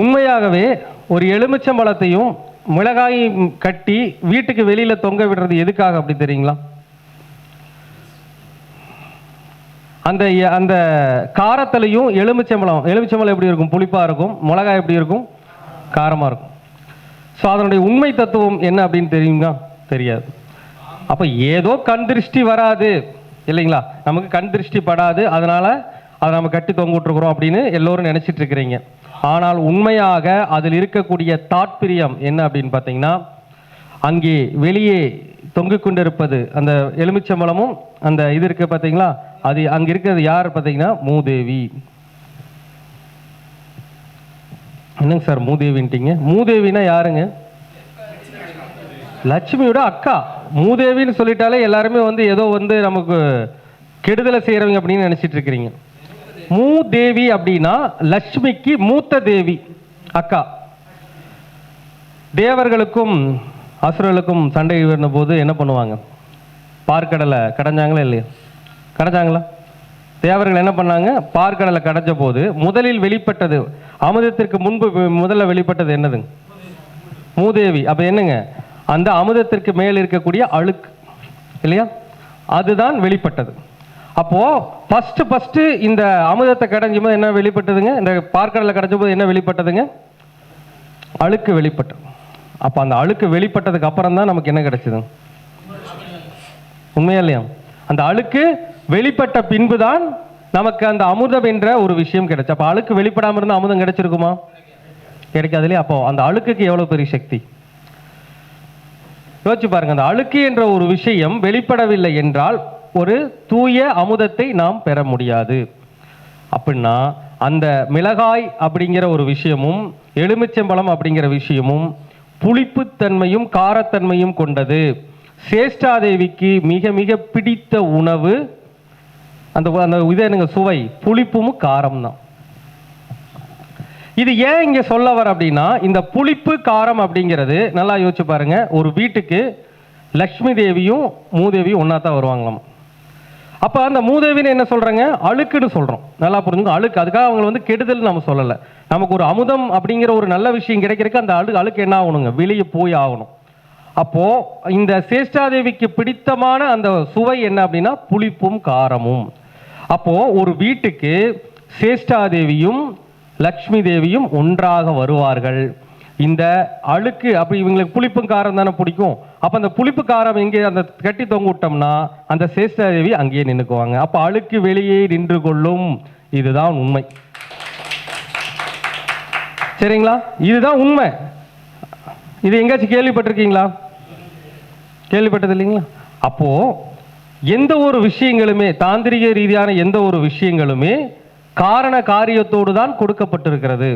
உண்மையாகவே ஒரு எலுமிச்சம்பழத்தையும் மிளகாயும் கட்டி வீட்டுக்கு வெளியில் தொங்க விடுறது எதுக்காக அப்படி தெரியுங்களா? அந்த அந்த காரத்திலையும் எலுமிச்சம்பழம் எலுமிச்சம்பழம் எப்படி இருக்கும்? புளிப்பாக இருக்கும் மிளகாய் எப்படி இருக்கும்? காரமாக இருக்கும். ஸோ அதனுடைய உண்மை தத்துவம் என்ன அப்படின்னு தெரியுங்களா? தெரியாது. அப்போ ஏதோ கண் திருஷ்டி வராது இல்லைங்களா? நமக்கு கண் திருஷ்டி படாது அதனால் அதை நம்ம கட்டி தொங்க விட்டுருக்குறோம் அப்படின்னு எல்லோரும் நினச்சிட்டு இருக்கிறீங்க. ஆனால் உண்மையாக அதில் இருக்கக்கூடிய தாட்பிரியம் என்ன அப்படின்னு பார்த்தீங்கன்னா அங்கே வெளியே தொங்கிக் கொண்டிருப்பது அந்த எலுமிச்சம்பழமும் அந்த இது இருக்கு பார்த்தீங்களா? அது அங்கே இருக்கிறது யார் பார்த்தீங்கன்னா? மூதேவி. என்னங்க சார் மூதேவின்ட்டீங்க? மூதேவினா யாருங்க? லட்சுமியோட அக்கா. மூதேவின்னு சொல்லிட்டாலே எல்லாருமே வந்து ஏதோ வந்து நமக்கு கெடுதலை செய்கிறவங்க அப்படின்னு நினச்சிட்டு இருக்கிறீங்க. மூதேவி அப்படின்னா லட்சுமிக்கு மூத்த தேவி அக்கா. தேவர்களுக்கும் அசுரர்களுக்கும் சண்டை வருன போது என்ன பண்ணுவாங்க? பார்க்கடலை கடைஞ்சாங்களா இல்லையா? கடைஞ்சாங்களா? தேவர்கள் என்ன பண்ணாங்க? பார்க்கடலை கடைஞ்ச போது முதலில் வெளிப்பட்டது அமுதத்திற்கு முன்பு முதல்ல வெளிப்பட்டது என்னதுங்க மூதேவி. அப்ப என்னங்க? அந்த அமுதத்திற்கு மேல் இருக்கக்கூடிய அழுக்கு இல்லையா? அதுதான் வெளிப்பட்டது. அப்போ ஃபர்ஸ்ட் ஃபர்ஸ்ட் இந்த அமுதத்தை கடைஞ்சும் போது என்ன வெளிப்பட்டதுங்க? இந்த பார்க்கடலை கடைஞ்ச போது என்ன வெளிப்பட்டதுங்க? அழுக்கு வெளிப்பட்டது. அப்போ அந்த அழுக்கு வெளிப்பட்டதுக்கு அப்புறம் தான் நமக்கு என்ன கிடைச்சது? உண்மையா இல்லையா? அந்த அழுக்கு வெளிப்பட்ட பின்பு தான் நமக்கு அந்த அமுதம் என்ற ஒரு விஷயம் கிடைச்சு. அப்போ அழுக்கு வெளிப்படாமல் இருந்தால் அமுதம் கிடைச்சிருக்குமா? கிடைக்காது இல்லையா? அப்போ அந்த அழுக்குக்கு எவ்வளோ பெரிய சக்தி? யோசிச்சு பாருங்க அந்த அழுக்கு என்ற ஒரு விஷயம் வெளிப்படவில்லை என்றால் ஒரு தூய அமுதத்தை நாம் பெற முடியாது. அப்படின்னா அந்த மிளகாய் அப்படிங்கிற ஒரு விஷயமும் எலுமிச்சம்பழம் அப்படிங்கிற விஷயமும் புளிப்புத்தன்மையும் காரத்தன்மையும் கொண்டது. சேஷ்டாதேவிக்கு மிக மிக பிடித்த உணவு அந்த அந்த இது என்னங்க சுவை. புளிப்பும் காரம் தான். இது ஏன் இங்கே சொல்ல வர அப்படின்னா இந்த புளிப்பு காரம் அப்படிங்கிறது நல்லா யோசிச்சு பாருங்க ஒரு வீட்டுக்கு லக்ஷ்மி தேவியும் மூதேவியும் ஒன்றா தான் வருவாங்களாம். அப்போ அந்த மூதேவின்னு என்ன சொல்கிறாங்க அழுக்குன்னு சொல்கிறோம் நல்லா புரிஞ்சுங்க. அழுக்கு. அதுக்காக அவங்களை வந்து கெடுதல் நம்ம சொல்லலை. நமக்கு ஒரு அமுதம் அப்படிங்கிற ஒரு நல்ல விஷயம் கிடைக்கிறதுக்கு அந்த அழு அழுக்கு என்ன ஆகணுங்க? வெளியே போய் ஆகணும். அப்போது இந்த சேஷ்டாதேவிக்கு பிடித்தமான அந்த சுவை என்ன அப்படின்னா? புளிப்பும் காரமும். அப்போது ஒரு வீட்டுக்கு சேஷ்டாதேவியும் லக்ஷ்மி தேவியும் ஒன்றாக வருவார்கள். இந்த அழுக்கு அப்படி இவங்களுக்கு புளிப்பும் காரம் தானே பிடிக்கும்? அப்போ அந்த புளிப்பு காரம் அந்த கட்டி தொங்க விட்டோம்னா அந்த சேஷ்டாதேவி அங்கேயே நின்றுக்குவாங்க அப்போ அழுக்கு வெளியே நின்று கொள்ளும் இதுதான் உண்மை. சரிங்களா? இதுதான் உண்மை. இது எங்கேயாச்சும் கேள்விப்பட்டிருக்கீங்களா? கேள்விப்பட்டது இல்லைங்களா அப்போ எந்த ஒரு விஷயங்களுமே தாந்திரிக ரீதியான எந்த ஒரு விஷயங்களுமே காரண காரியத்தோடு தான் கொடுக்கப்பட்டிருக்கிறது.